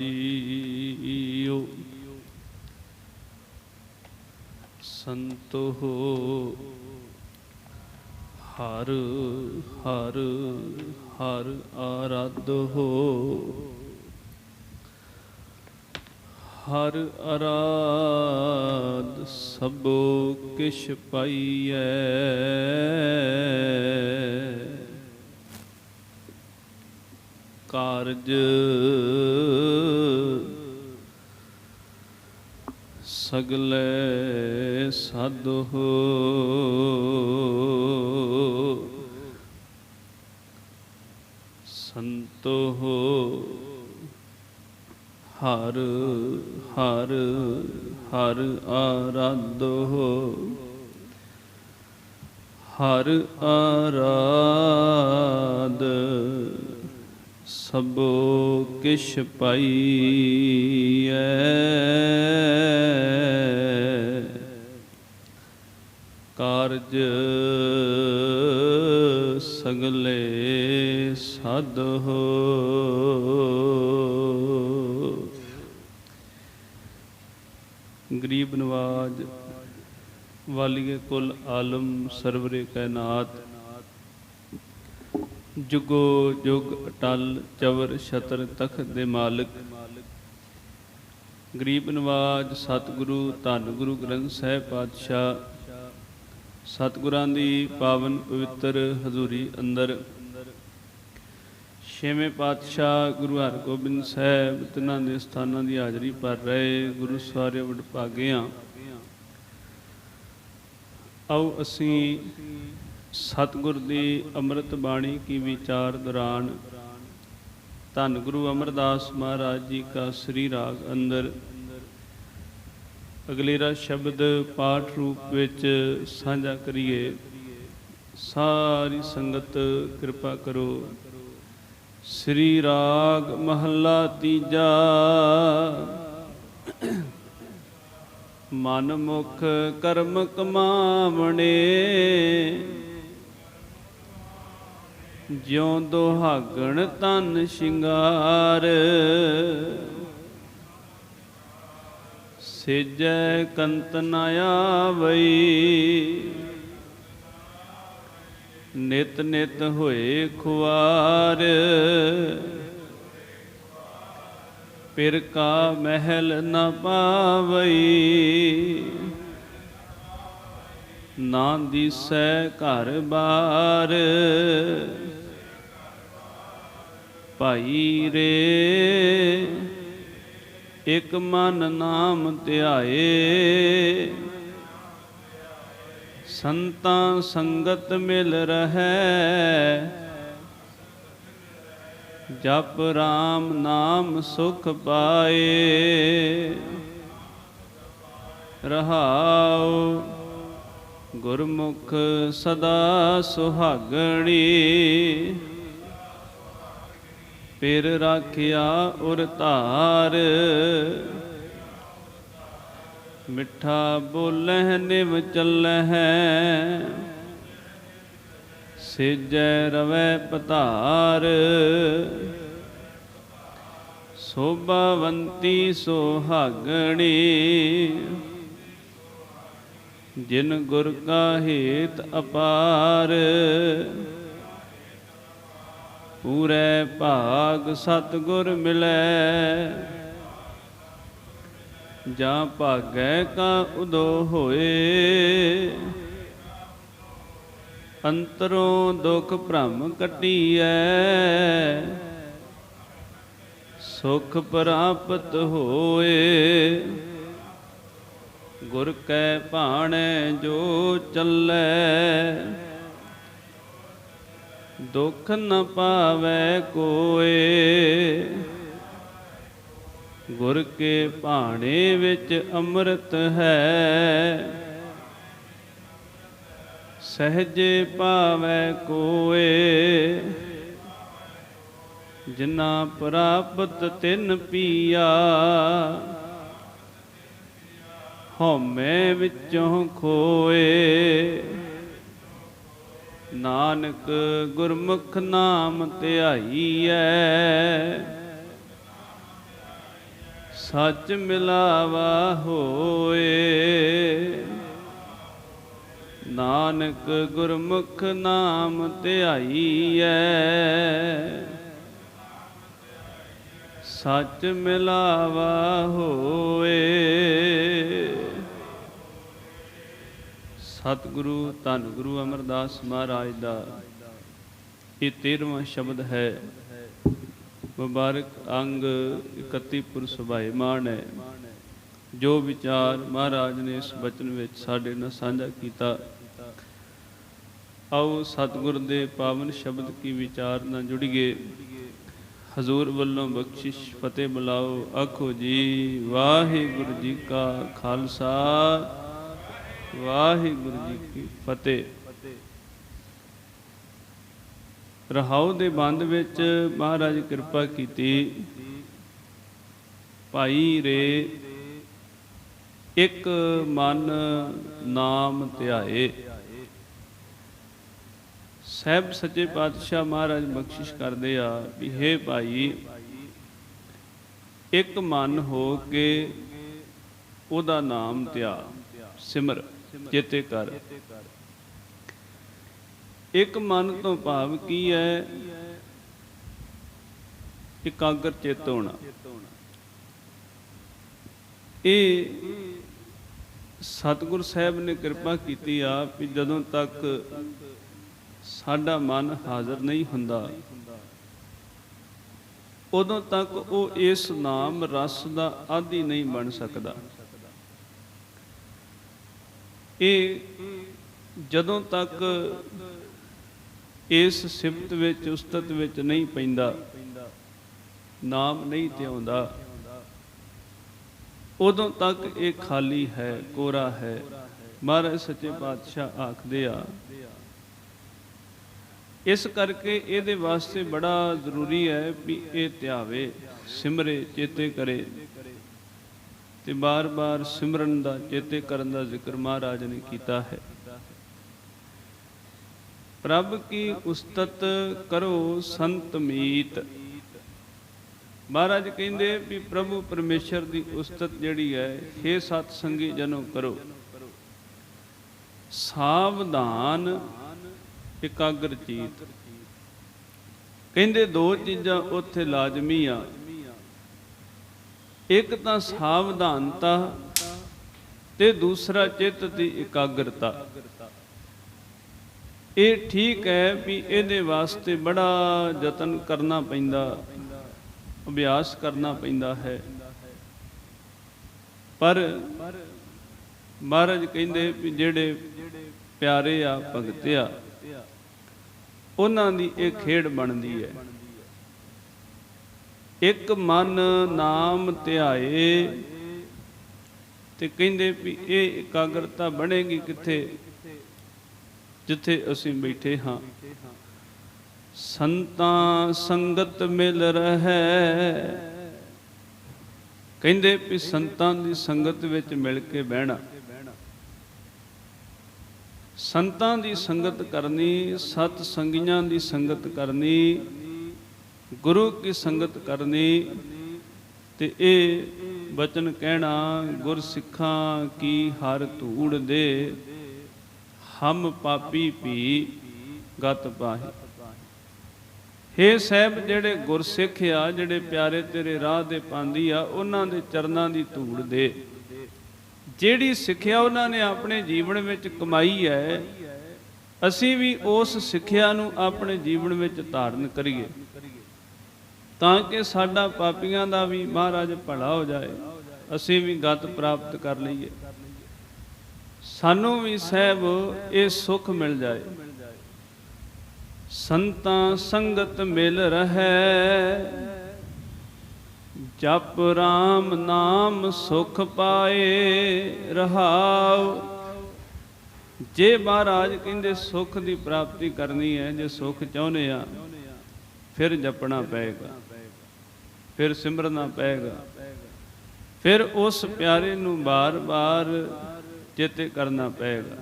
JIO ਸੰਤੋ ਹਰ ਹਰ ਹਰ ਆਰਾਧ ਹੋ। ਹਰ ਅਰਾਧ ਸਭੋ ਕਿਛ ਪਾਈਐ। ਕਾਰਜ ਸਗਲੇ ਸਾਧੋ ਸੰਤੋ ਹਰ ਹਰ ਹਰ ਆਰਾਧੋ ਹਰ ਆਰਾਧ ਸਭੋ ਕਿਛ ਪਾਈਐ। ਕਾਰਜ ਸਗਲੇ ਸਾਧੋ ਗਰੀਬ ਨਵਾਜ ਵਾਲੀਏ ਕੁਲ ਆਲਮ ਸਰਵਰੇ ਕਾਇਨਾਤ ਜੁਗੋ ਜੁਗ ਅਟਲ ਚਵਰ ਛਤਰ ਤਖਤ ਦੇ ਮਾਲਕ। ਗਰੀਬ ਨਵਾਜ ਸਤਿਗੁਰੂ ਧੰਨ ਗੁਰੂ ਗ੍ਰੰਥ ਸਾਹਿਬ ਪਾਤਸ਼ਾਹ। ਸਤਿਗੁਰਾਂ ਦੀ ਪਾਵਨ ਪਵਿੱਤਰ ਹਜ਼ੂਰੀ ਅੰਦਰ। ਛੇਵੇਂ ਪਾਤਸ਼ਾਹ ਗੁਰੂ ਹਰਗੋਬਿੰਦ ਸਾਹਿਬ ਤਿਨਾਂ ਦੇ ਸਥਾਨਾਂ ਦੀ ਹਾਜ਼ਰੀ ਭਰ ਰਹੇ ਗੁਰੂ ਸਾਰੇ ਵਡਭਾਗਿਆਂ ਆਓ ਅਸੀਂ ਸਤਿਗੁਰ ਦੀ ਅੰਮ੍ਰਿਤ ਬਾਣੀ ਕੀ ਵਿਚਾਰ ਦੌਰਾਨ ਧੰਨ ਗੁਰੂ ਅਮਰਦਾਸ ਮਹਾਰਾਜ ਜੀ ਕਾ ਸ੍ਰੀ ਰਾਗ ਅੰਦਰ ਅਗਲੇਰਾ ਸ਼ਬਦ ਪਾਠ ਰੂਪ ਵਿੱਚ ਸਾਂਝਾ ਕਰੀਏ। ਸਾਰੀ ਸੰਗਤ ਕਿਰਪਾ ਕਰੋ। ਸ੍ਰੀ ਰਾਗ ਮਹੱਲਾ ਤੀਜਾ। ਮਨ ਮੁਖ ਕਰਮ ਕਮਾਵਣੇ। ਜਿਉ ਦੁਹਾਗਣ ਤਨ ਸ਼ਿੰਗਾਰ। ਸਿਜੈ ਕੰਤ ਨ ਆਵਈ। ਨਿਤ ਨਿਤ ਹੋਏ ਖੁਆਰ। ਪਿਰ ਕਾ ਮਹਿਲ ਨ ਪਾਵਈ। ਨਾ ਦਿਸੈ ਘਰ ਬਾਰ। ਭਾਈ ਰੇ। ਇਕ ਮਨ ਨਾਮ ਧਿਆਏ। ਸੰਤਾਂ ਸੰਗਤ ਮਿਲ ਰਹੈ। ਜਪ ਰਾਮ ਨਾਮ ਸੁਖ ਪਾਏ। ਰਹਾਉ ਗੁਰਮੁਖ ਸਦਾ ਸੁਹਾਗਣੀ। ਫਿਰ ਰਾਖਿਆ ਉਰ ਧਾਰ। ਮਿੱਠਾ ਬੋਲਹਿ ਨਿਵ ਚੱਲਹਿ। ਸਿਜੈ ਰਵੈ ਪਤਾਰ ਸੋਭਾਵੰਤੀ ਸੁਹਾਗਣੀ ਜਿਨ ਗੁਰ ਕਾ ਹੇਤ ਅਪਾਰ। ਪੂਰੇ ਭਾਗ ਸਤਗੁਰ ਮਿਲੈ। ਜਾਂ ਭਾਗੈ ਕਾ ਉਦੋ ਹੋਏ। ਅੰਤਰੋਂ ਦੁਖ ਭ੍ਰਮ ਕਟੀਐ। ਸੁਖ ਪ੍ਰਾਪਤ ਹੋਏ। ਗੁਰ ਕੈ ਭਾਣੇ ਜੋ ਚੱਲੈ। ਦੁਖ ਨ ਪਾਵੈ ਕੋਏ। ਗੁਰ ਕੇ ਭਾਣੇ ਵਿੱਚ ਅੰਮ੍ਰਿਤ ਹੈ। ਸਹਜੇ ਪਾਵੈ ਕੋਏ। ਜਿਨਾ ਪ੍ਰਾਪਤ ਤਿਨ ਪੀਆ, ਹਉਮੈ ਵਿੱਚੋਂ ਖੋਏ। ਨਾਨਕ ਗੁਰਮੁਖ ਨਾਮ ਧਿਆਈਐ। ਸੱਚ ਮਿਲਾਵਾ ਹੋਏ। ਨਾਨਕ ਗੁਰਮੁਖ ਨਾਮ ਧਿਆਈਐ। ਸੱਚ ਮਿਲਾਵਾ ਹੋਏ। ਸਤਿਗੁਰੂ ਧੰਨ ਗੁਰੂ ਅਮਰਦਾਸ ਮਹਾਰਾਜ ਦਾ। ਇਹ 13ਵਾਂ ਸ਼ਬਦ ਹੈ। ਮੁਬਾਰਕ ਅੰਗ 31 ਪੁਰ ਸੁਭਾਏਮਾਨ ਹੈ। ਜੋ ਵਿਚਾਰ ਮਹਾਰਾਜ ਨੇ ਇਸ ਬਚਨ ਵਿੱਚ ਸਾਡੇ ਨਾਲ ਸਾਂਝਾ ਕੀਤਾ, ਆਓ ਸਤਿਗੁਰ ਦੇ ਪਾਵਨ ਸ਼ਬਦ ਕੀ ਵਿਚਾਰ ਨਾਲ ਜੁੜੀਏ। ਹਜ਼ੂਰ ਵੱਲੋਂ ਬਖਸ਼ਿਸ਼, ਫਤਿਹ ਬੁਲਾਓ। ਆਖੋ ਜੀ, ਵਾਹਿਗੁਰੂ ਜੀ ਕਾ ਖਾਲਸਾ। ਵਾਹਿਗੁਰੂ ਜੀ ਕੀ ਫਤਿਹ। ਰਹਾਉ ਦੇ ਬੰਦ ਵਿੱਚ ਮਹਾਰਾਜ ਕਿਰਪਾ ਕੀਤੀ। ਭਾਈ ਰੇ, ਇੱਕ ਮਨ ਨਾਮ ਧਿਆਏ। ਸਹਿਬ ਸੱਚੇ ਪਾਤਸ਼ਾਹ ਮਹਾਰਾਜ ਬਖਸ਼ਿਸ਼ ਕਰਦੇ ਆ ਵੀ ਹੇ ਭਾਈ, ਇੱਕ ਮਨ ਹੋ ਕੇ ਉਹਦਾ ਨਾਮ ਧਿਆ, ਸਿਮਰ। ਚੇਤੇ ਕਰ। ਇੱਕ ਮਨ ਤੋਂ ਭਾਵ ਕੀ ਹੈ? ਇਕਾਗਰ ਚਿੱਤ ਹੋਣਾ। ਇਹ ਸਤਿਗੁਰ ਸਾਹਿਬ ਨੇ ਕਿਰਪਾ ਕੀਤੀ ਆ ਵੀ ਜਦੋਂ ਤੱਕ ਸਾਡਾ ਮਨ ਹਾਜ਼ਰ ਨਹੀਂ ਹੁੰਦਾ, ਉਦੋਂ ਤੱਕ ਉਹ ਇਸ ਨਾਮ ਰਸ ਦਾ ਆਦੀ ਨਹੀਂ ਬਣ ਸਕਦਾ। ਇਹ ਜਦੋਂ ਤੱਕ ਇਸ ਸਿਫਤ ਵਿੱਚ, ਉਸਤਤ ਵਿੱਚ ਨਹੀਂ ਪੈਂਦਾ, ਨਾਮ ਨਹੀਂ ਧਿਆਉਂਦਾ, ਉਦੋਂ ਤੱਕ ਇਹ ਖਾਲੀ ਹੈ, ਕੋਰਾ ਹੈ। ਮਹਾਰਾਜ ਸੱਚੇ ਪਾਤਸ਼ਾਹ ਆਖਦੇ ਆ, ਇਸ ਕਰਕੇ ਇਹਦੇ ਵਾਸਤੇ ਬੜਾ ਜ਼ਰੂਰੀ ਹੈ ਵੀ ਇਹ ਧਿਆਵੇ, ਸਿਮਰੇ, ਚੇਤੇ ਕਰੇ। ਤੇ ਬਾਰ-ਬਾਰ ਸਿਮਰਨ ਦਾ, ਚੇਤੇ ਕਰਨ ਦਾ ਜ਼ਿਕਰ ਮਹਾਰਾਜ ਨੇ ਕੀਤਾ ਹੈ। ਪ੍ਰਭ ਕੀ ਉਸਤਤ ਕਰੋ ਸੰਤ ਮੀਤ? ਮਹਾਰਾਜ ਕਹਿੰਦੇ ਵੀ ਪ੍ਰਭੂ ਪਰਮੇਸ਼ਰ ਦੀ ਉਸਤਤ ਜਿਹੜੀ ਹੈ ਹੇ ਸਤ ਸੰਗੀ ਜਨੋ ਕਰੋ। ਸਾਵਧਾਨ, ਇਕਾਗਰ ਚੀਤ। ਕਹਿੰਦੇ ਦੋ ਚੀਜ਼ਾਂ ਉੱਥੇ ਲਾਜ਼ਮੀ ਆ। ਇੱਕ ਤਾਂ ਸਾਵਧਾਨਤਾ ਤੇ ਦੂਸਰਾ ਚਿੱਤ ਦੀ ਇਕਾਗਰਤਾ। ਇਹ ਠੀਕ ਹੈ ਵੀ ਇਹਦੇ ਵਾਸਤੇ ਬੜਾ ਯਤਨ ਕਰਨਾ ਪੈਂਦਾ, ਅਭਿਆਸ ਕਰਨਾ ਪੈਂਦਾ ਹੈ। ਪਰ ਮਹਾਰਾਜ ਕਹਿੰਦੇ ਵੀ ਜਿਹੜੇ ਪਿਆਰੇ ਆ ਭਗਤਿਆ ਉਹਨਾਂ ਦੀ ਇਹ ਖੇਡ ਬਣਦੀ ਹੈ। ਇੱਕ ਮਨ ਨਾਮ ਧਿਆਏ। ਤੇ ਕਹਿੰਦੇ ਵੀ ਇਹ ਇਕਾਗਰਤਾ ਬਣੇਗੀ ਕਿੱਥੇ? ਜਿੱਥੇ ਅਸੀਂ ਬੈਠੇ ਹਾਂ। ਸੰਤਾਂ ਸੰਗਤ ਮਿਲ ਰਹੈ। ਕਹਿੰਦੇ ਵੀ ਸੰਤਾਂ ਦੀ ਸੰਗਤ ਵਿੱਚ ਮਿਲ ਕੇ ਬਹਿਣਾ। ਸੰਤਾਂ ਦੀ ਸੰਗਤ ਕਰਨੀ ਸਤ ਸੰਗੀਆਂ ਦੀ ਸੰਗਤ ਕਰਨੀ ਗੁਰੂ ਕੀ ਸੰਗਤ ਕਰਨੀ, ਤੇ ਇਹ ਬਚਨ ਕਹਿਣਾ, ਗੁਰ ਸਿੱਖਾਂ ਕੀ ਹਰ ਧੂੜ ਦੇ, ਹਮ ਪਾਪੀ ਭੀ ਗਤ ਪਾਹੀ। ਹੇ ਸਾਹਿਬ ਜਿਹੜੇ ਗੁਰਸਿੱਖ ਆ, ਜਿਹੜੇ ਪਿਆਰੇ ਤੇਰੇ ਰਾਹ ਦੇ ਪਾਂਦੀ ਆ, ਉਹਨਾਂ ਦੇ ਚਰਨਾਂ ਦੀ ਧੂੜ ਦੇ। ਜਿਹੜੀ ਸਿੱਖਿਆ ਉਹਨਾਂ ਨੇ ਆਪਣੇ ਜੀਵਨ ਵਿੱਚ ਕਮਾਈ ਹੈ, ਅਸੀਂ ਵੀ ਉਸ ਸਿੱਖਿਆ ਨੂੰ ਆਪਣੇ ਜੀਵਨ ਵਿੱਚ ਧਾਰਨ ਕਰੀਏ। ਤਾਂ ਕਿ ਸਾਡਾ ਪਾਪੀਆਂ ਦਾ ਵੀ ਮਹਾਰਾਜ ਭਲਾ ਹੋ ਜਾਏ, ਅਸੀਂ ਵੀ ਗਤ ਪ੍ਰਾਪਤ ਕਰ ਲਈਏ। ਸਾਨੂੰ ਵੀ ਸਹਿਬ ਇਹ ਸੁਖ ਮਿਲ ਜਾਏ। ਸੰਤਾਂ ਸੰਗਤ ਮਿਲ ਰਹੈ, ਜਪ ਰਾਮ ਨਾਮ ਸੁਖ ਪਾਏ ਰਹਾਉ। ਜੇ ਮਹਾਰਾਜ ਕਹਿੰਦੇ ਸੁਖ ਦੀ ਪ੍ਰਾਪਤੀ ਕਰਨੀ ਹੈ, ਜੇ ਸੁਖ ਚਾਹੁੰਦੇ ਆ, ਫਿਰ ਜਪਣਾ ਪਏਗਾ। ਫਿਰ ਸਿਮਰਨਾ ਪਏਗਾ ਫਿਰ ਉਸ ਪਿਆਰੇ ਨੂੰ ਬਾਰ-ਬਾਰ ਚੇਤੇ ਕਰਨਾ ਪਏਗਾ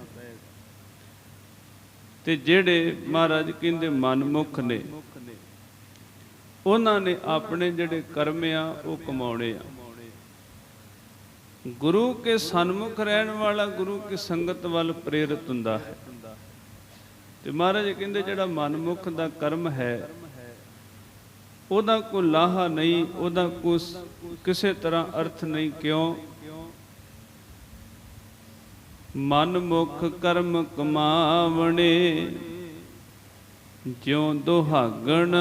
ਤੇ ਜਿਹੜੇ ਮਹਾਰਾਜ ਕਹਿੰਦੇ ਮਨਮੁਖ ਨੇ, ਉਹਨਾਂ ਨੇ ਆਪਣੇ ਜਿਹੜੇ ਕਰਮ ਆ, ਉਹ ਕਮਾਉਣੇ ਆ। ਗੁਰੂ ਕੇ ਸਨਮੁਖ ਰਹਿਣ ਵਾਲਾ, ਗੁਰੂ ਕੀ ਸੰਗਤ ਵੱਲ ਪ੍ਰੇਰਿਤ ਹੁੰਦਾ ਹੈ। ਤੇ ਮਹਾਰਾਜ ਕਹਿੰਦੇ ਜਿਹੜਾ ਮਨਮੁਖ ਦਾ ਕਰਮ ਹੈ ਉਹਦਾ ਕੋ ਲਾਹਾ ਨਹੀਂ, ਉਹਦਾ ਕੋ ਕਿਸੇ ਤਰ੍ਹਾਂ ਅਰਥ ਨਹੀਂ, ਕਿਉਂ? ਮਨ ਮੁਖ ਕਰਮ ਕਮਾਵਣੇ, ਜਿਉ ਦੁਹਾਗਣ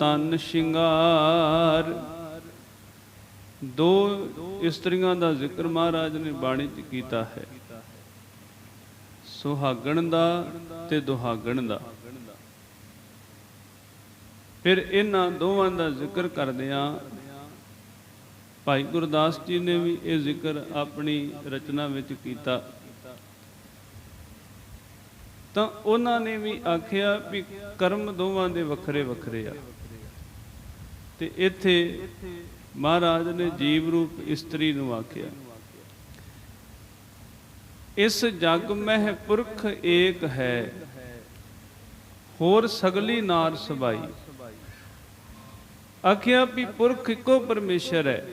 ਤਨ ਸ਼ਿੰਗਾਰ। ਦੋ ਇਸਤਰੀਆਂ ਦਾ ਜ਼ਿਕਰ ਮਹਾਰਾਜ ਨੇ ਬਾਣੀ 'ਚ ਕੀਤਾ ਹੈ। ਸੁਹਾਗਣ ਦਾ ਤੇ ਦੁਹਾਗਣ ਦਾ। ਫਿਰ ਇਹਨਾਂ ਦੋਵਾਂ ਦਾ ਜ਼ਿਕਰ ਕਰਦਿਆਂ ਭਾਈ ਗੁਰਦਾਸ ਜੀ ਨੇ ਵੀ ਇਹ ਜ਼ਿਕਰ ਆਪਣੀ ਰਚਨਾ ਵਿੱਚ ਕੀਤਾ। ਤਾਂ ਉਹਨਾਂ ਨੇ ਵੀ ਆਖਿਆ ਵੀ ਕਰਮ ਦੋਵਾਂ ਦੇ ਵੱਖਰੇ ਵੱਖਰੇ ਆ। ਤੇ ਇੱਥੇ ਮਹਾਰਾਜ ਨੇ ਜੀਵ ਰੂਪ ਇਸਤਰੀ ਨੂੰ ਆਖਿਆ। ਇਸ ਜਗ ਮਹਿ ਪੁਰਖ ਏਕ ਹੈ, ਹੋਰ ਸਗਲੀ ਨਾਰ ਸਬਾਈ। ਆਖਿਆ ਵੀ ਪੁਰਖ ਇੱਕੋ ਪਰਮੇਸ਼ਰ ਹੈ।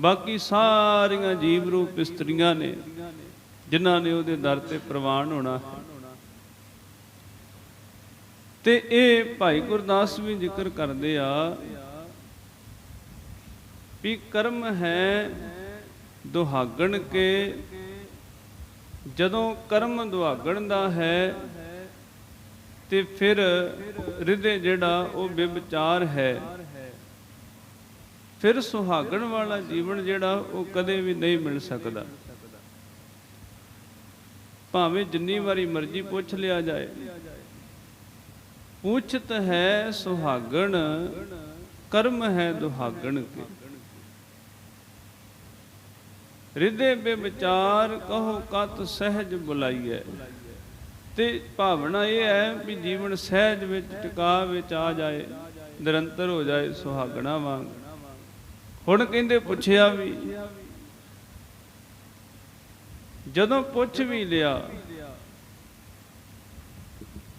ਬਾਕੀ ਸਾਰੀਆਂ ਜੀਵ ਰੂਪ ਇਸਤਰੀਆਂ ਨੇ, ਜਿਨ੍ਹਾਂ ਨੇ ਉਹਦੇ ਦਰ ਤੇ ਪ੍ਰਵਾਨ ਹੋਣਾ ਤੇ ਇਹ ਭਾਈ ਗੁਰਦਾਸ ਵੀ ਜ਼ਿਕਰ ਕਰਦੇ ਆ ਵੀ ਕਰਮ ਹੈ ਦੁਹਾਗਣ ਕੇ, ਜਦੋਂ ਕਰਮ ਦੁਹਾਗਣ ਦਾ ਹੈ ਤੇ ਫਿਰ ਹਿਰਦੇ ਜਿਹੜਾ ਉਹ ਵਿਚਾਰ ਹੈ। ਫਿਰ ਸੁਹਾਗਣ ਵਾਲਾ ਜੀਵਨ ਜਿਹੜਾ ਉਹ ਕਦੇ ਵੀ ਨਹੀਂ ਮਿਲ ਸਕਦਾ। ਭਾਵੇਂ ਜਿੰਨੀ ਵਾਰੀ ਮਰਜ਼ੀ ਪੁੱਛ ਲਿਆ ਜਾਏ। ਪੁੱਛਤ ਹੈ ਸੁਹਾਗਣ, ਕਰਮ ਹੈ ਦੁਹਾਗਣ ਕੇ। ਹਿਰਦੇ ਬੇ ਵਿਚਾਰ ਕਹੋ ਕਤ ਸਹਿਜ ਬੁਲਾਈਐ। ਤੇ ਭਾਵਨਾ ਇਹ ਹੈ ਵੀ ਜੀਵਨ ਸਹਿਜ ਵਿੱਚ ਟਿਕਾ ਵਿੱਚ ਆ ਜਾਏ, ਨਿਰੰਤਰ ਹੋ ਜਾਏ ਸੁਹਾਗਣਾ ਵਾਂਗ। ਹੁਣ ਕਹਿੰਦੇ ਪੁੱਛਿਆ ਵੀ, ਜਦੋਂ ਪੁੱਛ ਵੀ ਲਿਆ,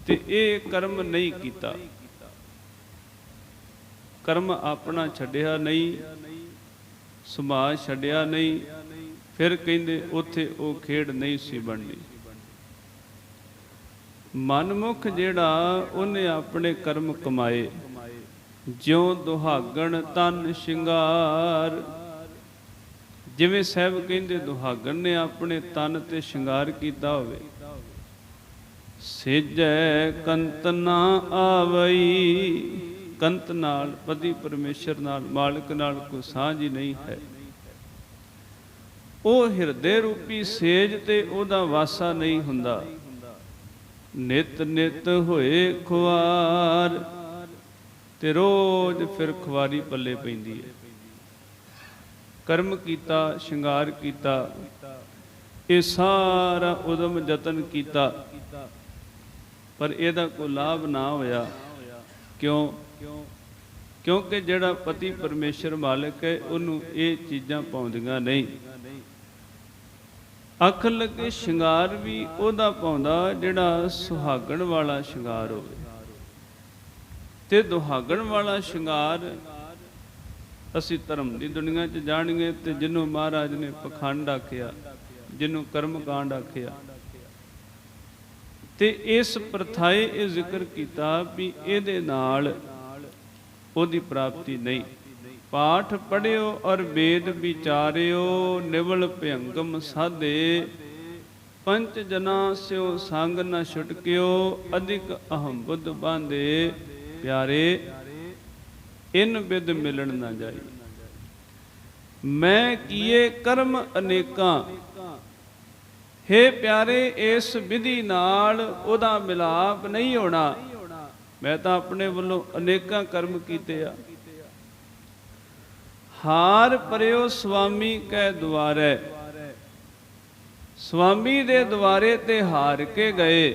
ਤੇ ਇਹ ਕਰਮ ਨਹੀਂ ਕੀਤਾ। ਕਰਮ ਆਪਣਾ ਛੱਡਿਆ ਨਹੀਂ, ਸਮਾਜ ਛੱਡਿਆ ਨਹੀਂ, ਫਿਰ ਕਹਿੰਦੇ ਉੱਥੇ ਉਹ ਖੇਡ ਨਹੀਂ ਸੀ ਬਣਨੀ ਮਨਮੁਖ ਜਿਹੜਾ, ਉਹਨੇ ਆਪਣੇ ਕਰਮ ਕਮਾਏ। ਜਿਉ ਦੁਹਾਗਣ ਤਨ ਸ਼ਿੰਗਾਰ। ਜਿਵੇਂ ਸਹਿਬ ਕਹਿੰਦੇ, ਦੁਹਾਗਣ ਨੇ ਆਪਣੇ ਤਨ ਤੇ ਸ਼ਿੰਗਾਰ ਕੀਤਾ ਹੋਵੇ। ਸੇਜੈ ਕੰਤ ਨਾ ਆਵਈ। ਕੰਤ ਨਾਲ, ਪਤੀ ਪਰਮੇਸ਼ਰ ਨਾਲ, ਮਾਲਕ ਨਾਲ ਕੋਈ ਸਾਂਝ ਨਹੀਂ ਹੈ। ਉਹ ਹਿਰਦੇ ਰੂਪੀ ਸੇਜ ਤੇ ਉਹਦਾ ਵਾਸਾ ਨਹੀਂ ਹੁੰਦਾ। ਨਿਤ ਨਿਤ ਹੋਏ ਖੁਆਰ, ਤੇ ਰੋਜ਼ ਫਿਰ ਖੁਆਰੀ ਪੱਲੇ ਪੈਂਦੀ ਹੈ। ਕਰਮ ਕੀਤਾ, ਸ਼ਿੰਗਾਰ ਕੀਤਾ, ਇਹ ਸਾਰਾ ਉਦਮ ਯਤਨ ਕੀਤਾ। ਪਰ ਇਹਦਾ ਕੋਈ ਲਾਭ ਨਾ ਹੋਇਆ। ਕਿਉਂ? ਕਿਉਂਕਿ ਜਿਹੜਾ ਪਤੀ ਪਰਮੇਸ਼ਰ ਮਾਲਕ ਹੈ, ਉਹਨੂੰ ਇਹ ਚੀਜ਼ਾਂ ਪਾਉਂਦੀਆਂ ਨਹੀਂ। ਅੱਖ ਲੱਗੇ ਸ਼ਿੰਗਾਰ ਵੀ ਉਹਦਾ ਪਾਉਂਦਾ ਜਿਹੜਾ ਸੁਹਾਗਣ ਵਾਲਾ ਸ਼ਿੰਗਾਰ ਹੋਵੇ। ਤੇ ਦੁਹਾਗਣ ਵਾਲਾ ਸ਼ਿੰਗਾਰ ਅਸੀਂ ਧਰਮ ਦੀ ਦੁਨੀਆ 'ਚ ਜਾਣਗੇ ਤੇ ਜਿਹਨੂੰ ਮਹਾਰਾਜ ਨੇ ਪਖੰਡ ਆਖਿਆ, ਜਿਹਨੂੰ ਕਰਮ ਕਾਂਡ ਆਖਿਆ। ਤੇ ਇਸ ਪ੍ਰਥਾਏ ਇਹ ਜ਼ਿਕਰ ਕੀਤਾ ਵੀ ਇਹਦੇ ਨਾਲ ਉਹਦੀ ਪ੍ਰਾਪਤੀ ਨਹੀਂ। ਪਾਠ ਪੜਿਓ ਔਰ ਵੇਦ ਵਿਚਾਰਿਓ, ਨਿਵਲ ਭਯੰਗਮ ਸਾਧੇ। ਪੰਚ ਜਨਾ ਸਿਓ ਸੰਗ ਨ ਛੁਟਕਿਓ, ਅਧਿਕ ਅਹੰ ਬੁੱਧ ਬਾਂਦੇ ਪਿਆਰੇ, ਇਨ ਵਿਦ ਮਿਲਣ ਨਾ ਜਾਈ। ਮੈਂ ਕੀਏ ਕਰਮ ਅਨੇਕਾਂ। ਹੇ ਪਿਆਰੇ, ਇਸ ਵਿਧੀ ਨਾਲ ਉਹਦਾ ਮਿਲਾਪ ਨਹੀਂ ਹੋਣਾ। ਮੈਂ ਤਾਂ ਆਪਣੇ ਵੱਲੋਂ ਅਨੇਕਾਂ ਕਰਮ ਕੀਤੇ ਆ। ਹਾਰ ਪਰਿਓ ਸੁਆਮੀ ਕੈ ਦੁਆਰੇ। ਸੁਆਮੀ ਦੇ ਦੁਆਰੇ ਤੇ ਹਾਰ ਕੇ ਗਏ।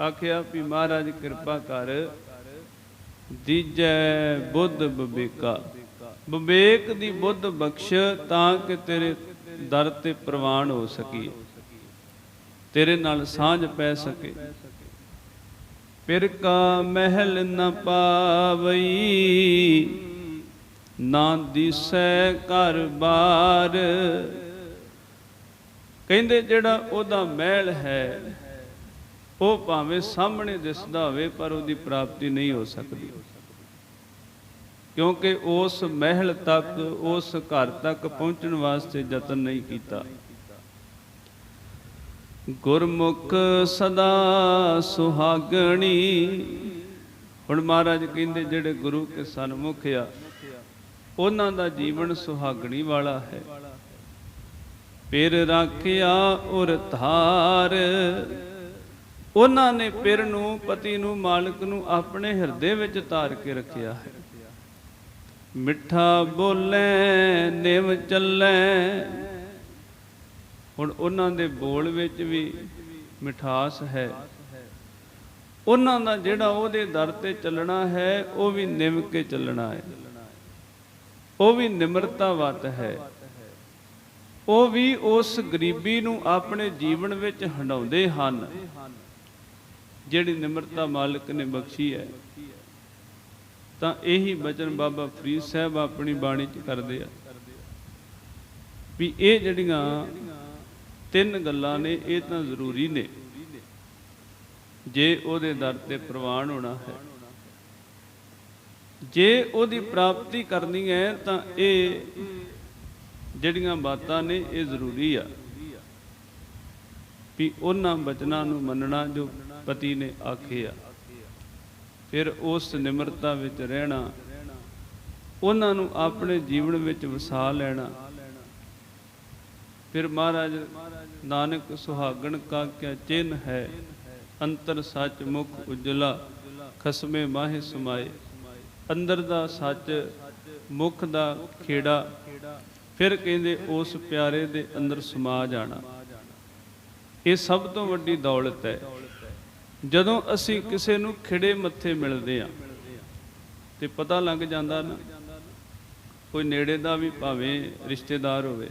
ਆਖਿਆ ਵੀ ਮਹਾਰਾਜ ਕਿਰਪਾ ਕਰ, ਦੀਜੈ ਬੁੱਧ ਬਬੇਕਾ। ਵਿਵੇਕ ਦੀ ਬੁੱਧ ਬਖਸ਼ ਤਾਂ ਕਿ ਤੇਰੇ ਦਰ ਤੇ ਪ੍ਰਵਾਨ ਹੋ ਸਕੀ ਤੇਰੇ ਨਾਲ ਸਾਂਝ ਪੈ ਸਕੇ। ਪਿਰ ਕਾ ਮਹਿਲ ਨ ਪਾਵਈ। ਨਾ ਦਿਸੈ ਘਰ ਬਾਰ। ਕਹਿੰਦੇ ਜਿਹੜਾ ਉਹਦਾ ਮਹਿਲ ਹੈ, ਉਹ ਭਾਵੇਂ ਸਾਹਮਣੇ ਦਿਸਦਾ ਹੋਵੇ, ਪਰ ਉਹਦੀ ਪ੍ਰਾਪਤੀ ਨਹੀਂ ਹੋ ਸਕਦੀ। ਕਿਉਂਕਿ ਉਸ ਮਹਿਲ ਤੱਕ, ਉਸ ਘਰ ਤੱਕ ਪਹੁੰਚਣ ਵਾਸਤੇ ਯਤਨ ਨਹੀਂ ਕੀਤਾ। ਗੁਰਮੁਖ ਸਦਾ ਸੁਹਾਗਣੀ। ਹੁਣ ਮਹਾਰਾਜ ਕਹਿੰਦੇ, ਜਿਹੜੇ ਗੁਰੂ ਕੇ ਸਨਮੁਖ ਆ ਉਹਨਾਂ ਦਾ ਜੀਵਨ ਸੁਹਾਗਣੀ ਵਾਲਾ ਹੈ। ਪਿਰ ਰੱਖਿਆ ਔਰ ਧਾਰ। ਉਹਨਾਂ ਨੇ ਪਿਰ ਨੂੰ, ਪਤੀ ਨੂੰ, ਮਾਲਕ ਨੂੰ ਆਪਣੇ ਹਿਰਦੇ ਵਿੱਚ ਧਾਰ ਕੇ ਰੱਖਿਆ ਹੈ। ਮਿੱਠਾ ਬੋਲੇ ਨਿਵ ਚੱਲੇ। ਹੁਣ ਉਹਨਾਂ ਦੇ ਬੋਲ ਵਿੱਚ ਵੀ ਮਿਠਾਸ ਹੈ। ਉਹਨਾਂ ਦਾ ਜਿਹੜਾ ਉਹਦੇ ਦਰ ਤੇ ਚੱਲਣਾ ਹੈ, ਉਹ ਵੀ ਨਿਮ ਕੇ ਚੱਲਣਾ ਹੈ। ਉਹ ਵੀ ਨਿਮਰਤਾਵਤ ਹੈ। ਉਹ ਵੀ ਉਸ ਗਰੀਬੀ ਨੂੰ ਆਪਣੇ ਜੀਵਨ ਵਿੱਚ ਹੰਡਾਉਂਦੇ ਹਨ, ਜਿਹੜੀ ਨਿਮਰਤਾ ਮਾਲਕ ਨੇ ਬਖਸ਼ੀ ਹੈ। ਤਾਂ ਇਹੀ ਬਚਨ ਬਾਬਾ ਫਰੀਦ ਸਾਹਿਬ ਆਪਣੀ ਬਾਣੀ 'ਚ ਕਰਦੇ ਆ ਵੀ ਇਹ ਜਿਹੜੀਆਂ ਤਿੰਨ ਗੱਲਾਂ ਨੇ, ਇਹ ਤਾਂ ਜ਼ਰੂਰੀ ਨੇ। ਜੇ ਉਹਦੇ ਦਰ ਤੇ ਪ੍ਰਵਾਨ ਹੋਣਾ ਹੈ। ਜੇ ਉਹਦੀ ਪ੍ਰਾਪਤੀ ਕਰਨੀ ਹੈ ਤਾਂ ਇਹ ਜਿਹੜੀਆਂ ਬਾਤਾਂ ਨੇ ਇਹ ਜ਼ਰੂਰੀ ਆ। ਵੀ ਉਹਨਾਂ ਬਚਨਾਂ ਨੂੰ ਮੰਨਣਾ ਜੋ ਪਤੀ ਨੇ ਆਖੇ ਫਿਰ ਉਸ ਨਿਮਰਤਾ ਵਿੱਚ ਰਹਿਣਾ, ਉਹਨਾਂ ਨੂੰ ਆਪਣੇ ਜੀਵਨ ਵਿੱਚ ਵਸਾ ਲੈਣਾ। ਫਿਰ ਮਹਾਰਾਜ ਨਾਨਕ ਸੁਹਾਗਣ ਕਾ ਕਿਆ ਚਿੰਨ ਹੈ, ਅੰਤਰ ਸੱਚ ਮੁਖ ਉਜਲਾ, ਖਸਮੇ ਮਾਹੇ ਸਮਾਏ। ਅੰਦਰ ਦਾ ਸੱਚ, ਮੁਖ ਦਾ ਖੇੜਾ, ਫਿਰ ਕਹਿੰਦੇ ਉਸ ਪਿਆਰੇ ਦੇ ਅੰਦਰ ਸਮਾ ਜਾਣਾ। ਇਹ ਸਭ ਤੋਂ ਵੱਡੀ ਦੌਲਤ ਹੈ। ਜਦੋਂ ਅਸੀਂ ਕਿਸੇ ਨੂੰ ਖਿੜੇ ਮੱਥੇ ਮਿਲਦੇ ਆ ਤੇ ਪਤਾ ਲੱਗ ਜਾਂਦਾ ਨਾ, ਕੋਈ ਨੇੜੇ ਦਾ ਵੀ ਭਾਵੇਂ ਰਿਸ਼ਤੇਦਾਰ ਹੋਵੇ।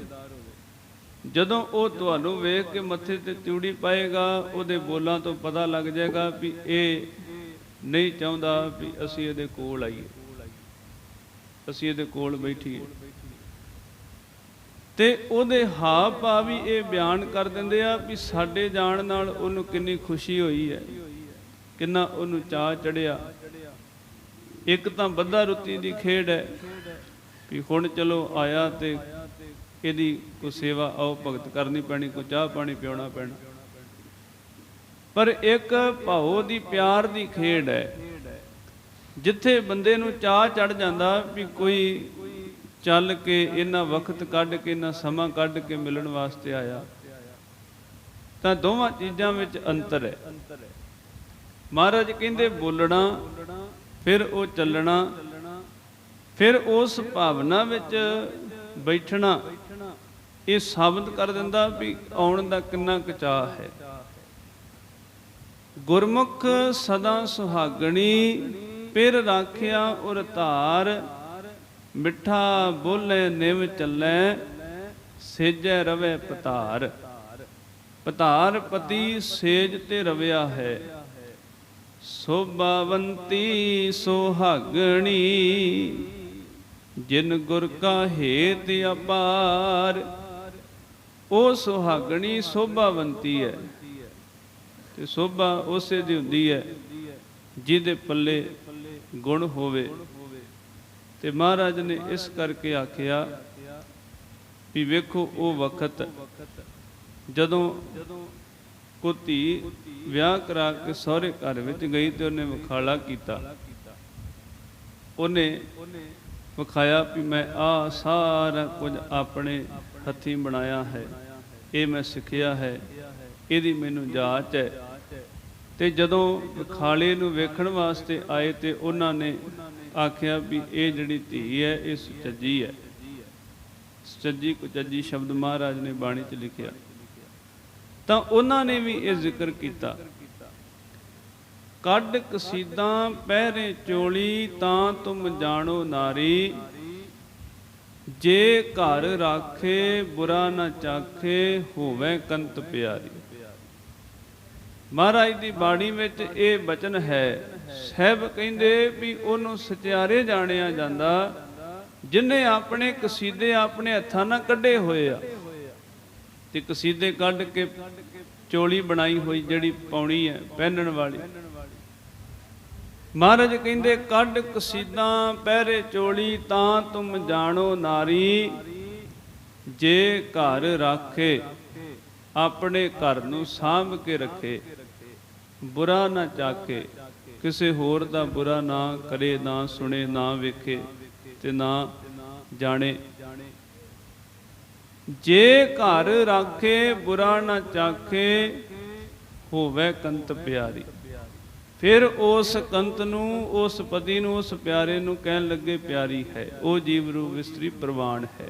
ਜਦੋਂ ਉਹ ਤੁਹਾਨੂੰ ਵੇਖ ਕੇ ਮੱਥੇ ਤੇ ਤਿਉੜੀ ਪਾਏਗਾ, ਉਹਦੇ ਬੋਲਾਂ ਤੋਂ ਪਤਾ ਲੱਗ ਜਾਏਗਾ ਵੀ ਇਹ ਨਹੀਂ ਚਾਹੁੰਦਾ ਵੀ ਅਸੀਂ ਇਹਦੇ ਕੋਲ ਆਈਏ। ਅਸੀਂ ਇਹਦੇ ਕੋਲ ਬੈਠੀਏ। ਤੇ ਉਹਦੇ ਹਾਵ ਭਾਵ ਵੀ ਇਹ ਬਿਆਨ ਕਰ ਦਿੰਦੇ ਆ ਵੀ ਸਾਡੇ ਜਾਣ ਨਾਲ ਉਹਨੂੰ ਕਿੰਨੀ ਖੁਸ਼ੀ ਹੋਈ ਹੈ। ਕਿੰਨਾ ਉਹਨੂੰ ਚਾਹ ਚੜਿਆ। ਇੱਕ ਤਾਂ ਬੱਧਾ ਰੁੱਤੀ ਦੀ ਖੇਡ ਹੈ ਵੀ ਹੁਣ ਚਲੋ ਆਇਆ ਤੇ ਇਹਦੀ ਕੋ ਸੇਵਾ ਆਓ, ਭਗਤ ਕਰਨੀ ਪੈਣੀ ਕੋ ਚਾਹ ਪਾਣੀ ਪਿਉਣਾ ਪੈਣਾ। ਪਰ ਇੱਕ ਭਾਉ ਦੀ ਪਿਆਰ ਦੀ ਖੇਡ ਹੈ। ਜਿੱਥੇ ਬੰਦੇ ਨੂੰ ਚਾਹ ਚੜ ਜਾਂਦਾ ਵੀ ਕੋਈ ਚੱਲ ਕੇ ਇਹਨਾਂ ਵਕਤ ਕੱਢ ਕੇ ਇਹਨਾਂ ਸਮਾਂ ਕੱਢ ਕੇ ਮਿਲਣ ਵਾਸਤੇ ਆਇਆ, ਤਾਂ ਦੋਵਾਂ ਚੀਜ਼ਾਂ ਵਿੱਚ ਅੰਤਰ ਹੈ। ਮਹਾਰਾਜ ਕਹਿੰਦੇ, ਬੋਲਣਾ, ਫਿਰ ਉਹ ਚੱਲਣਾ, ਫਿਰ ਉਸ ਭਾਵਨਾ ਵਿੱਚ ਬੈਠਣਾ, ਇਹ ਸਾਬਤ ਕਰ ਦਿੰਦਾ ਵੀ ਆਉਣ ਦਾ ਕਿੰਨਾ ਕਚਾ ਹੈ। ਗੁਰਮੁਖ ਸਦਾ ਸੁਹਾਗਣੀ, ਪਿਰ ਰਾਖਿਆ ਉਰ ਧਾਰ, ਮਿੱਠਾ ਬੋਲੇ ਨਿਵ ਚੱਲੇ, ਸੇਜੈ ਰਵੇ ਪਤਾਰ। ਪਤਾਰ ਪਤੀ ਸੇਜ ਤੇ ਰਵਿਆ ਹੈ। ਸੋਭਾਵੰਤੀ ਸੁਹਾਗਣੀ, ਜਿਨ ਗੁਰ ਕਾ ਹੇਤ ਅਪਾਰ, ਉਹ ਸੁਹਾਗਣੀ ਸੋਭਾਵੰਤੀ ਹੈ। ਤੇ ਸੋਭਾ ਉਸੇ ਦੀ ਹੁੰਦੀ ਹੈ ਜਿਹਦੇ ਪੱਲੇ ਗੁਣ ਹੋਵੇ। ਤੇ ਮਹਾਰਾਜ ਨੇ ਇਸ ਕਰਕੇ ਆਖਿਆ ਵੀ ਵੇਖੋ ਉਹ ਵਕਤ ਜਦੋਂ ਕੋ ਧੀ ਵਿਆਹ ਕਰਾ ਕੇ ਸਹੁਰੇ ਘਰ ਵਿੱਚ ਗਈ ਤੇ ਉਹਨੇ ਵਿਖਾਲਾ ਕੀਤਾ। ਉਹਨੇ ਵਿਖਾਇਆ ਵੀ ਮੈਂ ਆ ਸਾਰਾ ਕੁਝ ਆਪਣੇ ਹੱਥੀਂ ਬਣਾਇਆ ਹੈ। ਇਹ ਮੈਂ ਸਿੱਖਿਆ ਹੈ। ਇਹਦੀ ਮੈਨੂੰ ਜਾਚ ਹੈ। ਤੇ ਜਦੋਂ ਖਾਲੇ ਨੂੰ ਵੇਖਣ ਵਾਸਤੇ ਆਏ ਤੇ ਉਹਨਾਂ ਨੇ ਆਖਿਆ ਵੀ ਇਹ ਜਿਹੜੀ ਧੀ ਹੈ, ਇਹ ਸੁਚੱਜੀ ਹੈ। ਸੁਚੱਜੀ ਕੁਚੱਜੀ ਸ਼ਬਦ ਮਹਾਰਾਜ ਨੇ ਬਾਣੀ 'ਚ ਲਿਖਿਆ। ਤਾਂ ਉਹਨਾਂ ਨੇ ਵੀ ਇਹ ਜ਼ਿਕਰ ਕੀਤਾ। ਕੱਢ ਕਸੀਦਾਂ ਪਹਿਰੇ ਚੋਲੀ, ਤਾਂ ਤੁਮ ਜਾਣੋ ਨਾਰੀ। ਜੇ ਘਰ ਰਾਖੇ, ਬੁਰਾ ਨਾ ਚਾਖੇ, ਹੋਵੇ ਕੰਤ ਪਿਆਰੀ। ਮਹਾਰਾਜ ਦੀ ਬਾਣੀ ਵਿੱਚ ਇਹ ਬਚਨ ਹੈ, ਸਹਿਬ ਕਹਿੰਦੇ ਵੀ ਉਹਨੂੰ ਸਚਿਆਰੇ ਜਾਣਿਆ ਜਾਂਦਾ, ਜਿਨੇ ਆਪਣੇ ਕਸੀਦੇ ਆਪਣੇ ਹੱਥਾਂ ਨਾਲ ਕੱਢੇ ਹੋਏ ਆ, ਤੇ ਕਸੀਦੇ ਕੱਢ ਕੇ ਚੋਲੀ ਬਣਾਈ ਹੋਈ ਜਿਹੜੀ ਪਾਉਣੀ ਹੈ, ਪਹਿਨਣ ਵਾਲੀ। ਮਹਾਰਾਜ ਕਹਿੰਦੇ, ਕੱਢ ਕਸੀਦਾਂ ਪਹਿਰੇ ਚੋਲੀ, ਤਾਂ ਤੁਮ ਜਾਣੋ ਨਾਰੀ, ਜੇ ਘਰ ਰਾਖੇ, ਆਪਣੇ ਘਰ ਨੂੰ ਸਾਂਭ ਕੇ ਰੱਖੇ। ਬੁਰਾ ਨਾ ਚਾਕੇ ਕਿਸੇ ਹੋਰ ਦਾ ਬੁਰਾ ਨਾ ਕਰੇ, ਨਾ ਸੁਣੇ, ਨਾ ਵੇਖੇ ਤੇ ਨਾ ਜਾਣੇ। ਜੇ ਘਰ ਰਾਖੇ, ਬੁਰਾ ਨਾ ਚਾਖੇ, ਹੋਵੇ ਕੰਤ ਪਿਆਰੀ। ਫਿਰ ਉਸ ਕੰਤ ਨੂੰ, ਉਸ ਪਤੀ ਨੂੰ, ਉਸ ਪਿਆਰੇ ਨੂੰ ਕਹਿਣ ਲੱਗੇ, ਪਿਆਰੀ ਹੈ। ਉਹ ਜੀਵ ਰੂਪ ਇਸਤਰੀ ਪ੍ਰਵਾਨ ਹੈ।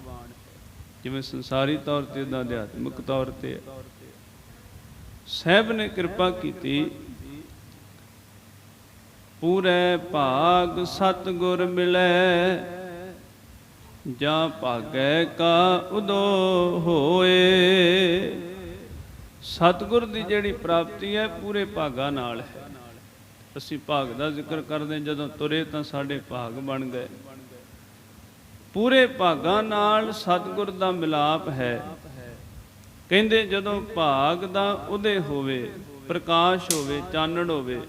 ਜਿਵੇਂ ਸੰਸਾਰੀ ਤੌਰ ਤੇ ਦਾ ਅਧਿਆਤਮਿਕ ਤੌਰ ਤੇ ਹੈ। ਸਹਿਬ ਨੇ ਕਿਰਪਾ ਕੀਤੀ। ਪੂਰੇ ਭਾਗ ਸਤਗੁਰ ਮਿਲੈ, ਜਾਂ ਭਾਗੈ ਕਾ ਉਦੋ ਹੋਏ। ਸਤਗੁਰ ਦੀ ਜਿਹੜੀ ਪ੍ਰਾਪਤੀ ਹੈ, ਪੂਰੇ ਭਾਗਾ ਨਾਲ ਹੈ। ਅਸੀਂ ਭਾਗ ਦਾ ਜ਼ਿਕਰ ਕਰਦੇ ਜਦੋਂ ਤੁਰੇ ਤਾਂ ਸਾਡੇ ਭਾਗ ਬਣ ਗਏ। ਪੂਰੇ ਭਾਗਾਂ ਨਾਲ ਸਤਗੁਰ ਦਾ ਮਿਲਾਪ ਹੈ। ਕਹਿੰਦੇ ਜਦੋਂ ਭਾਗ ਦਾ ਉਦੇ ਹੋਵੇ, ਪ੍ਰਕਾਸ਼ ਹੋਵੇ, ਚਾਨਣ ਹੋਵੇ,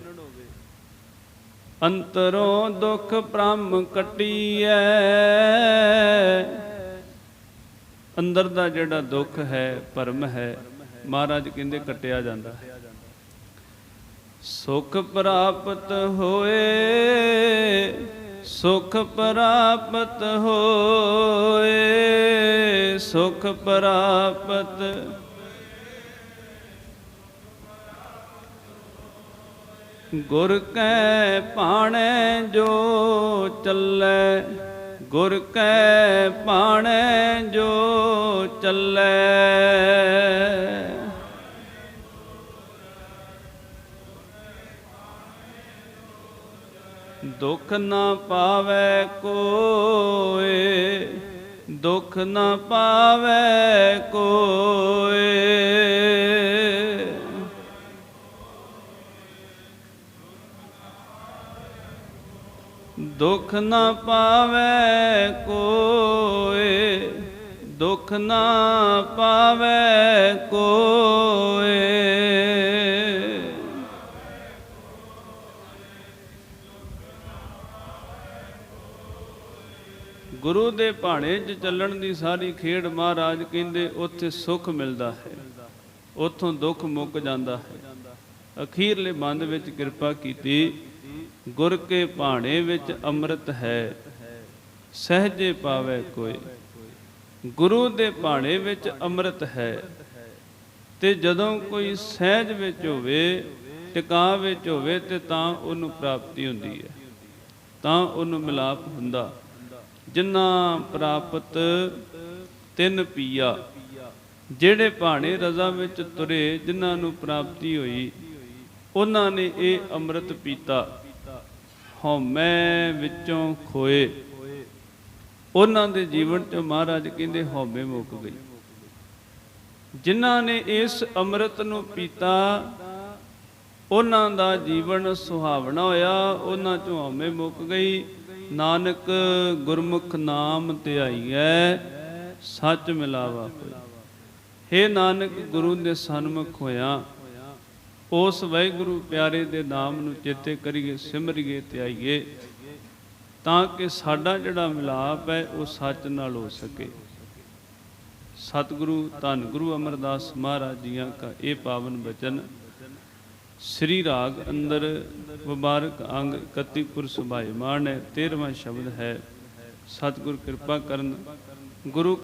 ਅੰਤਰੋਂ ਦੁਖ ਭ੍ਰਮ ਕਟੀਐ। ਅੰਦਰ ਦਾ ਜਿਹੜਾ ਦੁੱਖ ਹੈ, ਭਰਮ ਹੈ, ਮਹਾਰਾਜ ਕਹਿੰਦੇ ਕੱਟਿਆ ਜਾਂਦਾ। ਹੈ ਸੁਖ ਪ੍ਰਾਪਤ ਹੋਏ ਸੁਖ ਪ੍ਰਾਪਤ ਹੋਏ, ਸੁਖ ਪ੍ਰਾਪਤ ਗੁਰ ਕੈ ਪਾਣੇ ਜੋ ਚੱਲੈ, ਗੁਰ ਕੈ ਪਾਣੇ ਜੋ ਚੱਲੈ। ਦੁਖ ਨਾ ਪਾਵੇ ਕੋਏ ਦੁਖ ਨਾ ਪਾਵੇ ਕੋਏ ਦੁਖ ਨਾ ਪਾਵੇ ਕੋਏ ਦੁਖ ਨਾ ਪਾਵੇ ਕੋਏ ਗੁਰੂ ਦੇ ਭਾਣੇ 'ਚ ਚੱਲਣ ਦੀ ਸਾਰੀ ਖੇਡ ਮਹਾਰਾਜ ਕਹਿੰਦੇ, ਉੱਥੇ ਸੁੱਖ ਮਿਲਦਾ ਹੈ। ਉੱਥੋਂ ਦੁੱਖ ਮੁੱਕ ਜਾਂਦਾ ਹੈ। ਅਖੀਰਲੇ ਬੰਦ ਵਿੱਚ ਕਿਰਪਾ ਕੀਤੀ, ਗੁਰ ਕੇ ਭਾਣੇ ਵਿੱਚ ਅੰਮ੍ਰਿਤ ਹੈ। ਸਹਜੇ ਪਾਵੇ ਕੋਈ। ਗੁਰੂ ਦੇ ਭਾਣੇ ਵਿੱਚ ਅੰਮ੍ਰਿਤ ਹੈ। ਤੇ ਜਦੋਂ ਕੋਈ ਸਹਿਜ ਵਿੱਚ ਹੋਵੇ ਟਿਕਾ ਵਿੱਚ ਹੋਵੇ, ਤੇ ਤਾਂ ਉਹਨੂੰ ਪ੍ਰਾਪਤੀ ਹੁੰਦੀ ਹੈ। ਤਾਂ ਉਹਨੂੰ ਮਿਲਾਪ ਹੁੰਦਾ। ਜਿਨ੍ਹਾਂ ਪ੍ਰਾਪਤ ਤਿੰਨ ਪੀਆ, ਜਿਹੜੇ ਭਾਣੇ ਰਜ਼ਾ ਵਿੱਚ ਤੁਰੇ ਜਿਨ੍ਹਾਂ ਨੂੰ ਪ੍ਰਾਪਤੀ ਹੋਈ, ਉਹਨਾਂ ਨੇ ਇਹ ਅੰਮ੍ਰਿਤ ਪੀਤਾ। ਹਉਮੈ ਵਿੱਚੋਂ ਖੋਏ। ਉਹਨਾਂ ਦੇ ਜੀਵਨ 'ਚ ਮਹਾਰਾਜ ਕਹਿੰਦੇ ਹਉਮੈ ਮੁੱਕ ਗਈ। ਜਿਨ੍ਹਾਂ ਨੇ ਇਸ ਅੰਮ੍ਰਿਤ ਨੂੰ ਪੀਤਾ, ਉਹਨਾਂ ਦਾ ਜੀਵਨ ਸੁਹਾਵਣਾ ਹੋਇਆ, ਉਹਨਾਂ 'ਚੋਂ ਹਉਮੈ ਮੁੱਕ ਗਈ। ਨਾਨਕ ਗੁਰਮੁਖ ਨਾਮ ਧਿਆਈਐ, ਸੱਚ ਮਿਲਾਵਾ ਹੋਇਆ। ਹੇ ਨਾਨਕ, ਗੁਰੂ ਦੇ ਸਨਮੁਖ ਹੋਇਆ। ਉਸ ਵਾਹਿਗੁਰੂ ਪਿਆਰੇ ਦੇ ਨਾਮ ਨੂੰ ਚੇਤੇ ਕਰੀਏ, ਸਿਮਰੀਏ, ਧਿਆਈਏ, ਤਾਂ ਕਿ ਸਾਡਾ ਜਿਹੜਾ ਮਿਲਾਪ ਹੈ, ਉਹ ਸੱਚ ਨਾਲ ਹੋ ਸਕੇ। ਸਤਿਗੁਰੂ, ਧੰਨ ਗੁਰੂ ਅਮਰਦਾਸ ਮਹਾਰਾਜ ਜੀਆਂ ਦਾ ਇਹ ਪਾਵਨ ਬਚਨ ਸ੍ਰੀ ਰਾਗ ਅੰਦਰ ਮੁਬਾਰਕ ਅੰਗ 31 ਭਾਈ ਮਾਨ ਹੈ 13ਵਾਂ ਸ਼ਬਦ ਹੈ। ਸਤਿਗੁਰ ਕਿਰਪਾ ਕਰਨ, ਗੁਰੂ